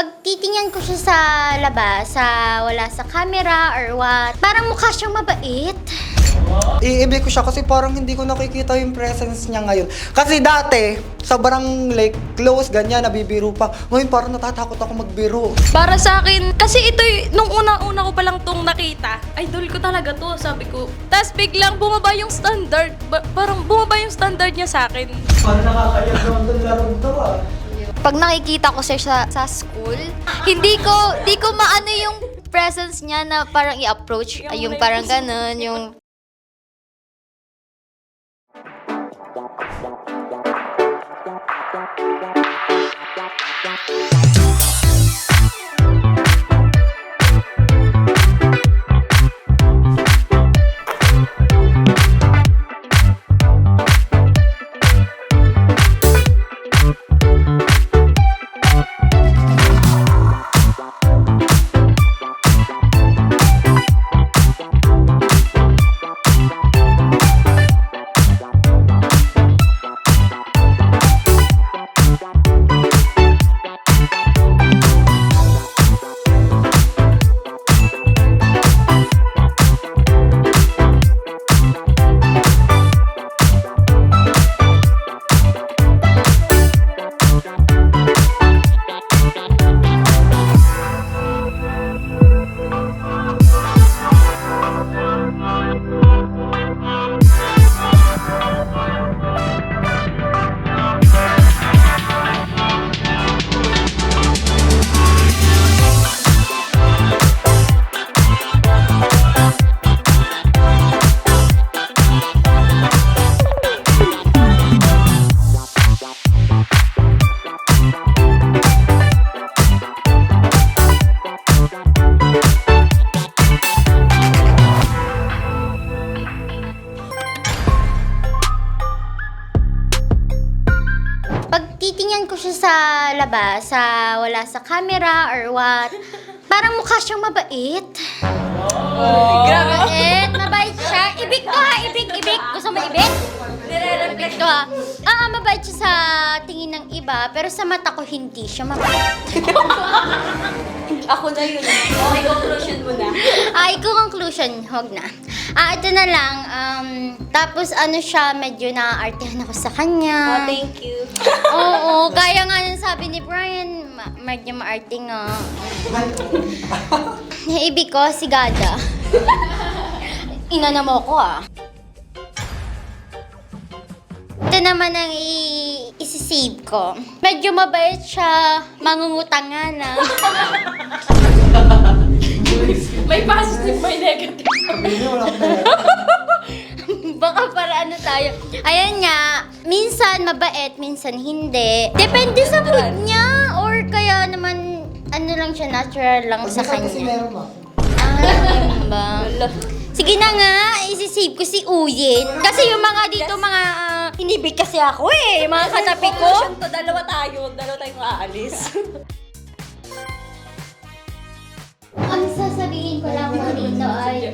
Pag titingnan ko siya sa labas, sa wala sa camera or what, parang mukha siyang mabait. Iibi ko siya kasi parang hindi ko nakikita yung presence niya ngayon. Kasi dati, sobrang like close, ganyan, nabibiro pa. Ngayon parang natatakot ako magbiro. Para sa akin, kasi ito, y- nung una-una ko pa lang tong nakita, idol ko talaga to, sabi ko. Tapos biglang bumaba yung standard. Ba- parang bumaba yung standard niya sa akin. Parang nakakayag naman doon laro to ah. Pag nakikita ko siya sa, sa school, hindi ko, di ko maano yung presence niya na parang i-approach, Yung ay, yung parang ganun, yung Pag sa wala sa camera or what, parang mukha siyang mabait. Grabe. Mabait, mabait siya. Ibig ko ha, ibig, ibig. Gusto mo ibig? Nire-reflect ko ha. Ah, mabait siya sa tingin ng iba, pero sa mata ko hindi siya mabait. Ako na yun. Okay, conclusion mo na. Ah, ikaw conclusion, wag na. Ah, ito na lang. Um, tapos ano siya, medyo na-artehan ako sa kanya. Oh, thank you. Oo, kaya nga nang sabi ni Brian, ma- medyo maarte nga. Ibig ko, si Gada. Inana mo ko ah. Ito naman ang i- isisave ko. Medyo mabait siya, mangungutangan na. May positive, may negative. Tayo. Ayan nga, minsan mabait, minsan hindi. Depende sa mood niya or kaya naman ano lang siya, natural lang sa Kasi kanya. meron. Ah, ba? Sige na nga, isisave ko si Uyin. Kasi yung mga dito, mga ah, hinibig kasi ako eh. Yung mga katabi ko. Conclusion to, dalawa tayo. Dalawa tayong aalis. Ang sasabihin ko lang po dito ay,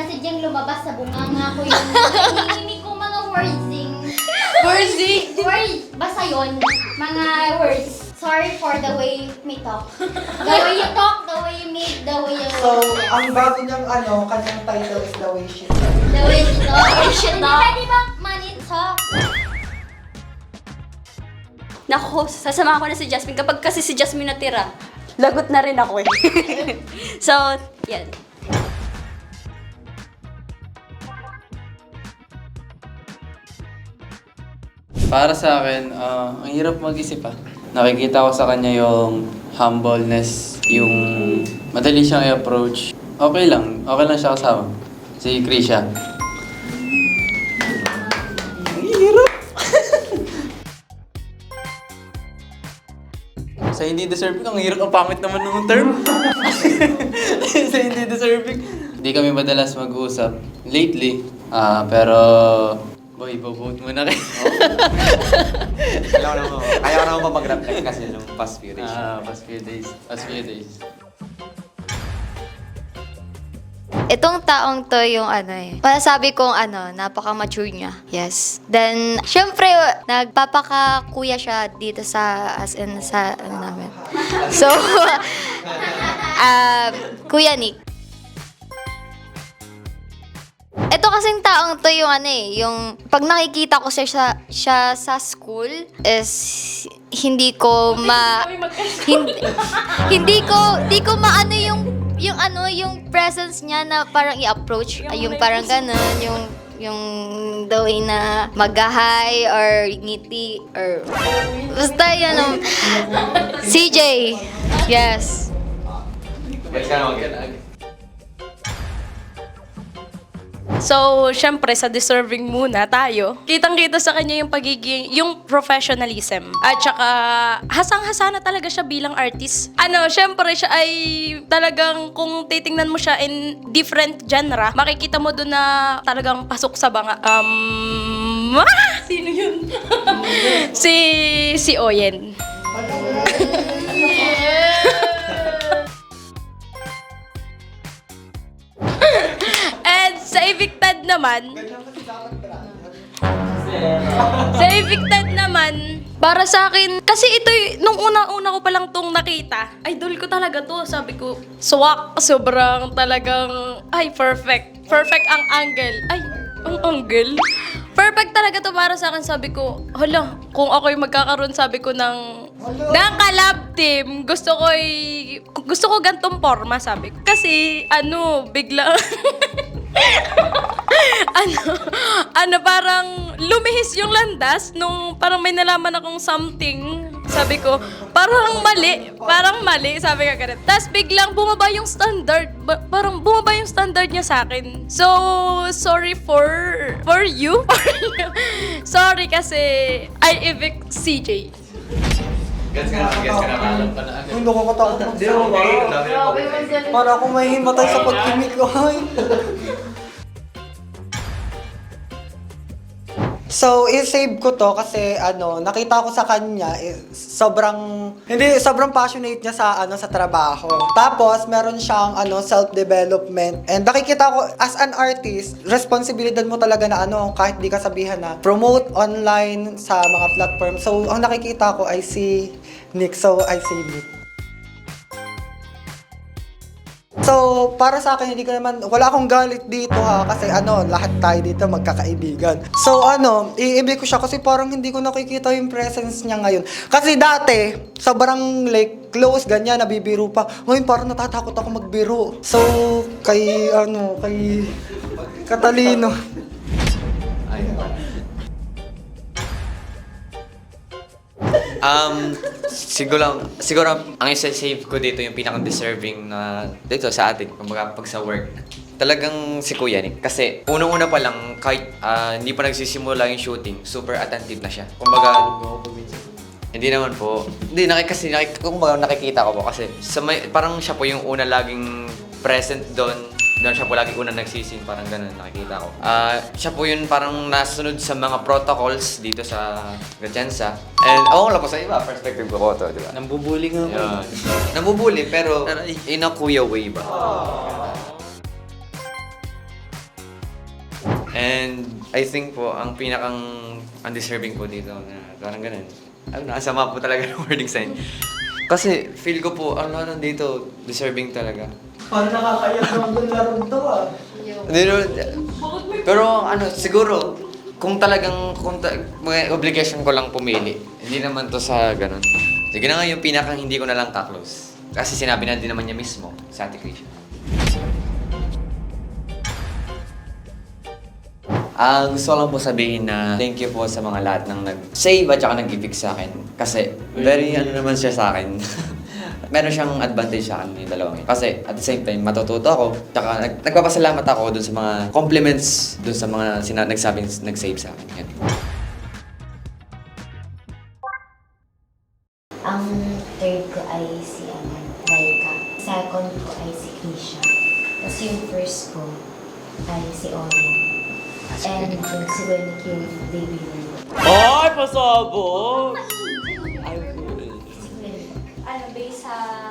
sinasadyang lumabas sa bunganga ko yung hinihimik kong mga wordsing. Worthy. Word, basta yun. Mga words. Sorry for the way me talk. The way you talk, the way you make, the way you... So, ang bago niyang ano, kanyang title is The Way She Talks. The way you talk. The way she talk. Pwede ba money talk? Nako, sasamahan ko na si Jasmine. Kapag kasi si Jasmine natira, lagot na rin ako eh. so, yan. Para sa akin, ah, ang hirap mag-isip ah. Nakikita ko sa kanya yung humbleness, yung madali siyang i-approach. Okay lang, okay lang siya kasama. Si Krisha. Ang hirap! sa hindi deserving, ang hirap, ang pangit naman ng term. sa hindi deserving. Hindi kami madalas mag-usap lately. Ah, pero boy, ibobote mo na kayo. Ayaw naman, ayaw naman pa mag-reflect kasi nung past few days. Ah, past few days. Past few days. Itong taong to yung ano eh. Masasabi kong ano, napaka-mature niya. Yes. Then, syempre, nagpapaka-kuya siya dito sa, as in, sa, ano namin. So, um, Kuya Nick. Ito kasing taong to yung ano eh, yung pag nakikita ko siya, siya, siya sa school is hindi ko ma hindi, hindi ko hindi ko maano yung yung ano yung presence niya na parang i-approach yung, yung parang ganun yung yung the way na mag-hi or ngiti or basta um, CJ yes So, syempre, sa deserving muna tayo. Kitang-kita sa kanya yung pagiging, yung professionalism. At saka, hasang-hasa na talaga siya bilang artist. Ano, syempre, siya ay talagang, kung titingnan mo siya in different genre, makikita mo doon na talagang pasok sa banga. Um, ah! Sino yun? si, si Oyen. sa evicted naman, sa evicted naman, para sa akin, kasi ito, nung una-una ko palang tong nakita, idol ko talaga to. Sabi ko, swak, sobrang talagang, ay, perfect. Perfect ang angle. Ay, ang angle. Perfect talaga to para sa akin. Sabi ko, hala, kung ako'y magkakaroon, sabi ko, ng, ng collab team, gusto ko gusto ko gantong forma, sabi ko. Kasi, ano, bigla, ano, ano parang lumihis yung landas nung parang may nalaman akong something. Sabi ko, parang mali, parang mali, sabi ka ganun. Tapos biglang bumaba yung standard, ba- parang bumaba yung standard niya sa akin. So, sorry for, for you. sorry kasi I evict CJ. Gets ka na, gets ka na. Hindi ko katakot magsawa. Para akong may himatay sa pagkimik ko. Ay. So, i-save ko to kasi ano, nakita ko sa kanya eh, sobrang hindi sobrang passionate niya sa ano sa trabaho. Tapos meron siyang ano self-development. And nakikita ko as an artist, responsibilidad mo talaga na ano kahit di ka sabihan na promote online sa mga platform. So, ang nakikita ko ay si Nick. So, I save Nick. So, para sa akin, hindi ko naman, wala akong galit dito ha, kasi ano, lahat tayo dito magkakaibigan. So, ano, iibig ko siya kasi parang hindi ko nakikita yung presence niya ngayon. Kasi dati, sobrang like, close, ganyan, nabibiro pa. Ngayon, parang natatakot ako magbiro. So, kay, ano, kay Katalino. Um, siguro, siguro ang isa-save ko dito yung pinaka-deserving na dito sa atin, kumbaga pag sa work. Talagang si Kuya Nick. Kasi unang-una pa lang, kahit ah, hindi pa nagsisimula yung shooting, super attentive na siya. Kumbaga, hindi naman po. Hindi, naki, kasi naki, kumbaga nakikita ko po kasi sa may, parang siya po yung una laging present doon. Doon siya po lagi unang nagsisin, parang ganun, nakikita ko. Ah, siya po yun parang nasunod sa mga protocols dito sa Gatsensa. And, oo lang po sa iba, perspective ko po to, di ba? Nambubuli nga ako. Yan. Nabubuli, pero Aray. in a kuya way ba? And I think po, ang pinakang undeserving po dito na parang ganun. Ano, nasama po talaga ng wording sign. Kasi feel ko po, ang lahat dito, deserving talaga. Parang nakakayak naman doon laro to ah. Hindi pero ano, siguro, kung talagang, kung ta- may obligation ko lang pumili, hindi naman to sa ganun. Sige na nga yung pinakang hindi ko na lang ka-close. Kasi sinabi na din naman niya mismo sa Ate Krisha. Ah, gusto ko lang po sabihin na thank you po sa mga lahat ng nag-save at saka nag-ibig sa akin. Kasi very ano naman siya sa akin. Meron siyang advantage sa akin yung dalawang yun. Kasi at the same time, matututo ako. Tsaka nag- nagpapasalamat ako dun sa mga compliments dun sa mga sina- nagsabing nag-save sa akin. Yan. Ang third ko ay si ano, Laika. Second ko ay si Keisha. Tapos yung first ko ay si Orin. And yung si Wendy yung baby girl. Ay, pasabog!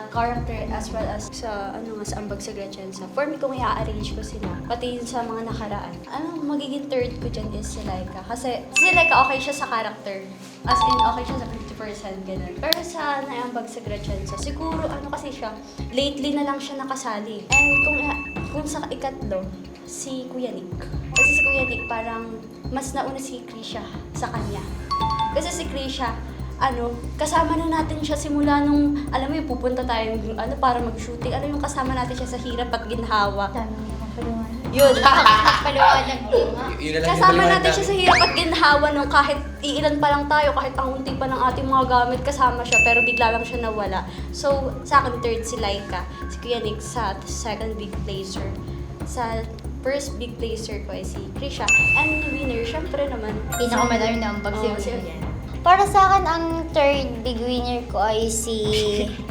Character as well as sa ano sa ambag sa Gretchensa. For me, kung i-arrange ko sila, pati sa mga nakaraan, ano, magiging third ko dyan is si Laika. Kasi si Laika okay siya sa character. As in, okay siya sa 50% ganun. Pero sa naambag sa Gretchensa, siguro ano kasi siya, lately na lang siya nakasali. And kung, kung sa ikatlo, si Kuya Nick. Kasi si Kuya Nick parang mas nauna si Krisha sa kanya. Kasi si Krisha, ano, kasama na natin siya simula nung, alam mo yung pupunta tayo, ano, para mag-shooting. Ano yung kasama natin siya sa hirap at ginhawa. Dami niya. Yun. Paliwanag din nga. Yun na lang yung kasama natin siya sa hirap at ginhawa nung kahit iilan pa lang tayo, kahit ang unti pa ng ating mga gamit, kasama siya, pero bigla lang siya nawala. So, sa akin, third si Laika. Si Kuya Nick sa second big placer. Sa first big placer ko ay si Krisha. And winner, syempre naman. Pinakamadami na ang Oo, si- pagsimulan. Para sa akin, ang third big winner ko ay si...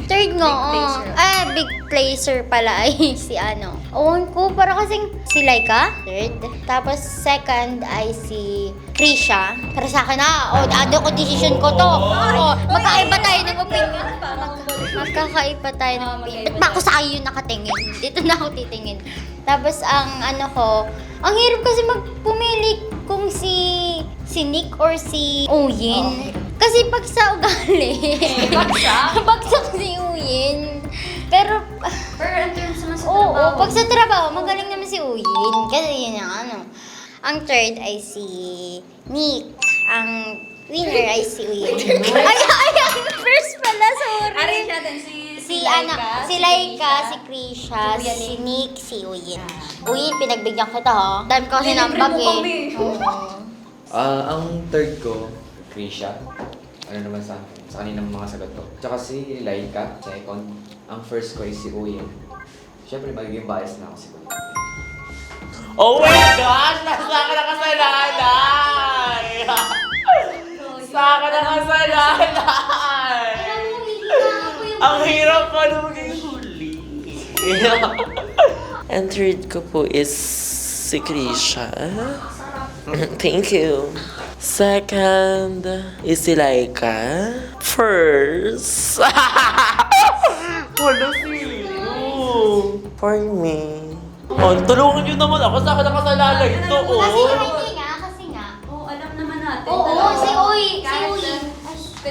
Third nga, Big placer. Ah, big placer pala ay si ano. Ewan ko, para kasing si Laika, third. Tapos second ay si Krisha. Para sa akin, ah, oh, ano ko decision ko to. Oh, magkakaiba tayo ng opinion. Magkakaiba tayo ng opinion. Ba't ba ako sa iyo nakatingin? Dito na ako titingin. Tapos ang ano ko, ang hirap kasi magpumili kung si si Nick or si Uyin. Kasi pag sa ugali, bagsak? bagsak si Uyin. Pero, Pero in terms naman sa oo, trabaho, pag sa trabaho, magaling naman si Uyin. Kasi yun ang ano. Ang third ay si Nick. Ang winner ay si Uyin. ay, ay, ay, first pala, sorry. Arrange natin si Si, ano, si Laika, si Krisha, si Nick, si Uyin. Uyin, pinagbigyan kita ha. Dami ko kasi Nilibre nambag mo eh. Ah, ang third ko, Krisha. Ano naman sa, sa kaninang mga sagot ko. Tsaka si Laika, second. Ang first ko is si Uyen. Siyempre, magiging bias na ako si Uyen. Oh my gosh! Nasa ka na kasalanan! Sa ka na kasalanan! Ang hirap pa na maging huli. And third ko po is si Krisha. Thank you. Second is si Laika. First. Wala sino. For me. Oh, tulungan niyo naman ako sa akin nakasalanan ito, oh.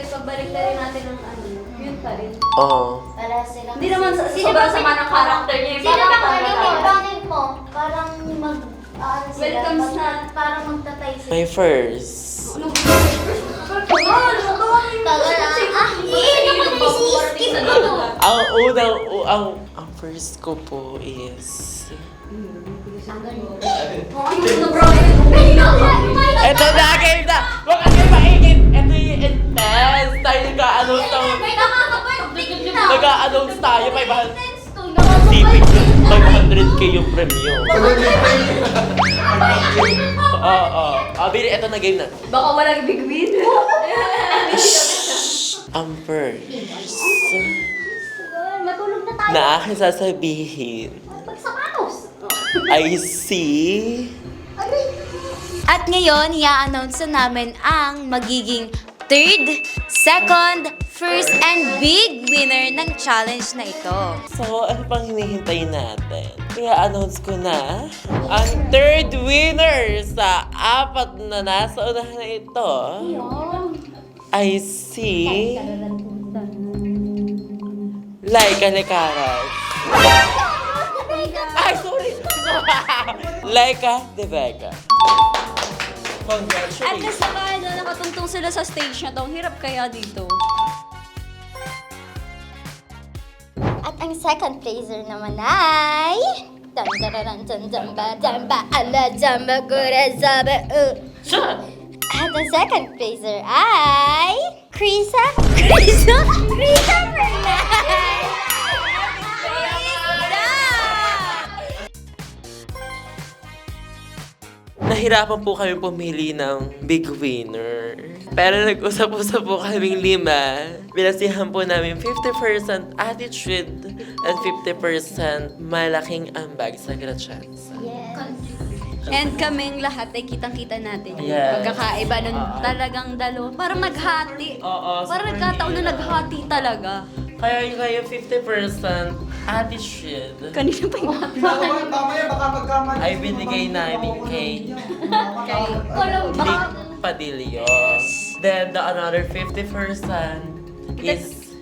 Pagbalik na rin natin ng ano, yun pa rin. Oh. Para silang... Hindi naman sa- Sino sobrang ba sama ng character niya eh. Sino Parang bang parang- ano mo? Parang mag... ano sila, Welcomes mag- na- Parang magtatay sila. My first. Ano ba? Ano ba? Tagal ah. Ah, hindi naman isi-skip mo. Ang unang, u- ang, ang first ko po is... Ito na, game na! Huwag intense! Tayo nag-a-announce ng... May nakakapag-tik na. Nag-a-announce tayo, 500... Intense to. Civic, Nakakapag-tik 500k yung premyo. Oo, oo. Ah, Billy, ito na game na. Baka walang big win. Ang first Matulog na tayo. na aking sasabihin Pagsapatos. ay si... At ngayon, i-announce na namin ang magiging third, second, first, and big winner ng challenge na ito. So, ano pang hinihintay natin? Kaya announce ko na ang third winner sa apat na nasa unahan na ito ay si Laika Lecaras. Ay, sorry! Laika De Vega. At Congratulations! least naka, ano, nakatungtong sila sa stage na to. Ang hirap kaya dito. At ang second placer naman ay... Dam dararan dam dam ba dam ba ala dam ba gura zaba uh. At ang second placer ay... Krisa? Krisa? Krisa Fernandez! Nahirapan po kami pumili ng big winner. Pero nag-usap-usap po kaming lima. Binasihan po namin 50% attitude and 50% malaking ambag sa Gratianza. And kaming lahat ay kitang-kita natin yung Yes. pagkakaiba nun talagang dalawa. Parang naghati. Oo, Parang super nagkataon na naghati talaga. Kaya yung kayo 50% attitude Kanina pa yung Mamaya baka magkamali. ay binigay namin kay Nick Padillos. Then the another 50% is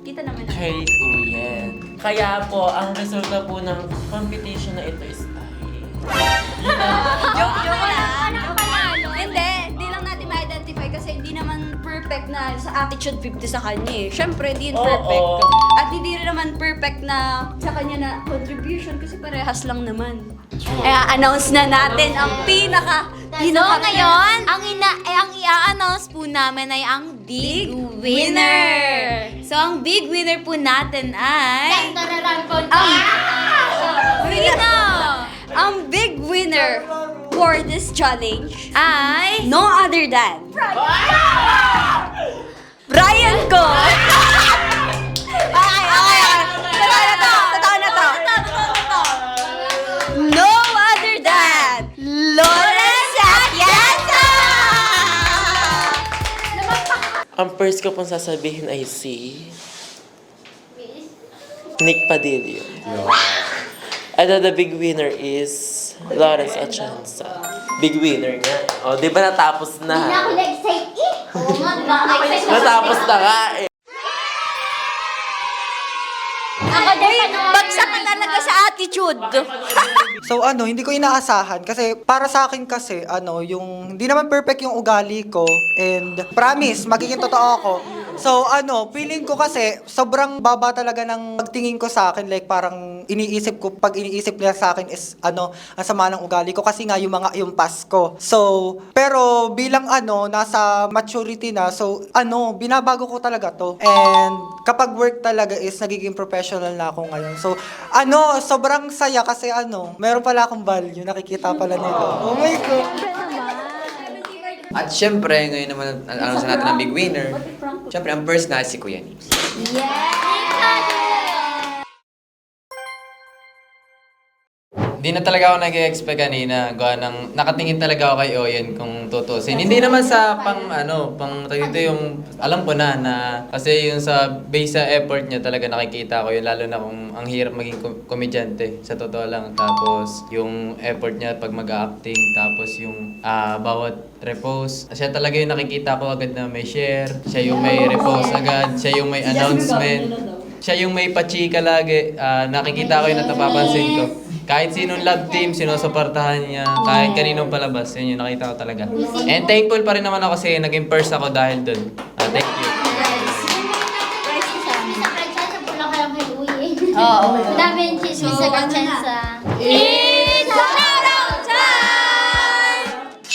Kita naman na. kay Uyen. Kaya po, ang resulta po ng competition na ito is Joke, joke lang. Perfect na sa attitude 50 sa kanya eh. Syempre, hindi yun Oo. perfect. At hindi rin naman perfect na sa kanya na contribution kasi parehas lang naman. Kaya announce na natin ang pinaka So pinaka ngayon, ang ina eh, ang i-announce po namin ay ang big, winner. So ang big winner po natin ay ang, Sino? ang big winner for this challenge Ay no other than Brian ko! okay, okay, okay. Totoo na to, totoo na to. No other than Lawrence Atienza! Ang first ko pong sasabihin ay si Nick Padillo. And then the big winner is Lawrence Atienza. Big winner nga. O, di ba natapos na? na-excite eh. Oo nga, na-excite Natapos na nga eh. Ako din pa Bagsak ka talaga sa attitude. So ano, hindi ko inaasahan kasi para sa akin kasi ano, yung hindi naman perfect yung ugali ko and promise magiging totoo ako. So ano, feeling ko kasi sobrang baba talaga ng pagtingin ko sa akin like parang iniisip ko pag iniisip nila sa akin is ano, ang sama ng ugali ko kasi nga yung mga yung past ko. So, pero bilang ano, nasa maturity na, so ano, binabago ko talaga to. And kapag work talaga is nagiging professional na ako ngayon. So, ano, sobrang saya kasi ano, meron pala akong value, nakikita pala nila. Oh my God. At syempre, ngayon naman, ano sa natin ang big winner. Syempre, ang first na si Kuya Nix. Hindi na talaga ako nag-expect kanina. Ng, nakatingin talaga ako kay Oyen kung tutusin. Hindi naman sa pang ano, pang dito yung alam ko na na kasi yung sa base sa effort niya talaga nakikita ko yun lalo na kung ang hirap maging kom- komedyante sa totoo lang. Tapos yung effort niya pag mag-acting tapos yung ah, bawat repost. Siya talaga yung nakikita ko agad na may share. Siya yung may repost agad. Siya yung may announcement. Siya yung may pachika lagi. Ah, nakikita ko yun at napapansin ko. Kahit sinong love team, sinusuportahan niya. Kahit kaninong palabas, yun yung nakita ko talaga. And thankful pa rin naman ako kasi naging first ako dahil dun. Ah, thank you. Sa lang kayong kay Uy. Oo. Dami yung chismis sa Francesa. It's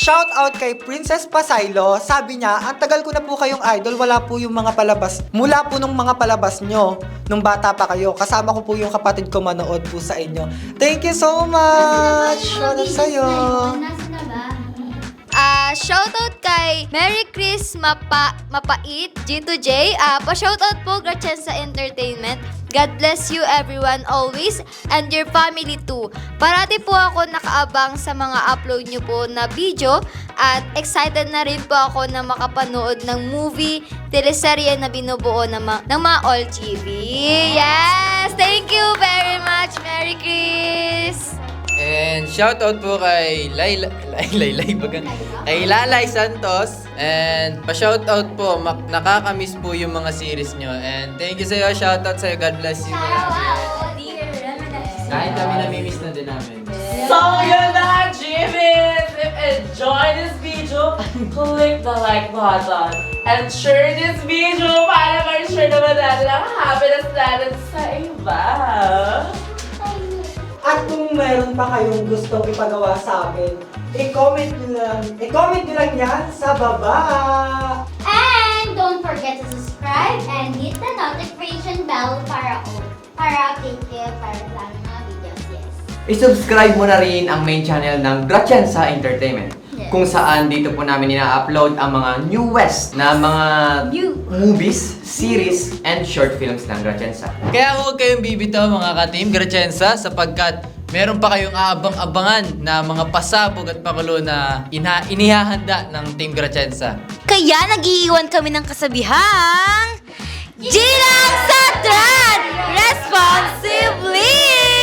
Shout out kay Princess Pasaylo. Sabi niya, ang tagal ko na po kayong idol, wala po yung mga palabas. Mula po nung mga palabas nyo, nung bata pa kayo. Kasama ko po yung kapatid ko manood po sa inyo. Thank you so much! Shout out sa'yo! Ah, shoutout kay Merry Chris Mapa Mapait, G2J. Ah, pa-shoutout po Grachensa Entertainment. God bless you everyone always and your family too. Parati po ako nakaabang sa mga upload nyo po na video at excited na rin po ako na makapanood ng movie, teleserye na binubuo ng, ma- ng mga All TV. Yes! Thank you very much, Merry Chris! And shoutout po kay Layla, Lay, Lay, baga, kay Lalay Santos. And pa-shoutout po, mak- nakakamiss po yung mga series nyo. And thank you sa'yo, shoutout sa'yo, God bless you. Kahit kami namimiss na din namin. So yun na, Jimin! If you enjoy this video, click the like button and share this video para ma-share naman natin ang happiness natin sa iba. At kung meron pa kayong gustong ipagawa sa amin, i-comment nyo lang, i-comment nyo lang yan sa baba! And don't forget to subscribe and hit the notification bell para para update kayo para sa mga videos. Yes. I-subscribe mo na rin ang main channel ng Gratianza Entertainment. Yes. Kung saan dito po namin ina-upload ang mga newest na mga movies, series, and short films ng Gratianza. Kaya huwag kayong bibitaw mga ka-team Gratiensa sapagkat meron pa kayong aabang-abangan na mga pasabog at pakulo na ina inihahanda ng Team Gratiensa. Kaya nag-iiwan kami ng kasabihang Gilang sa Run responsibly!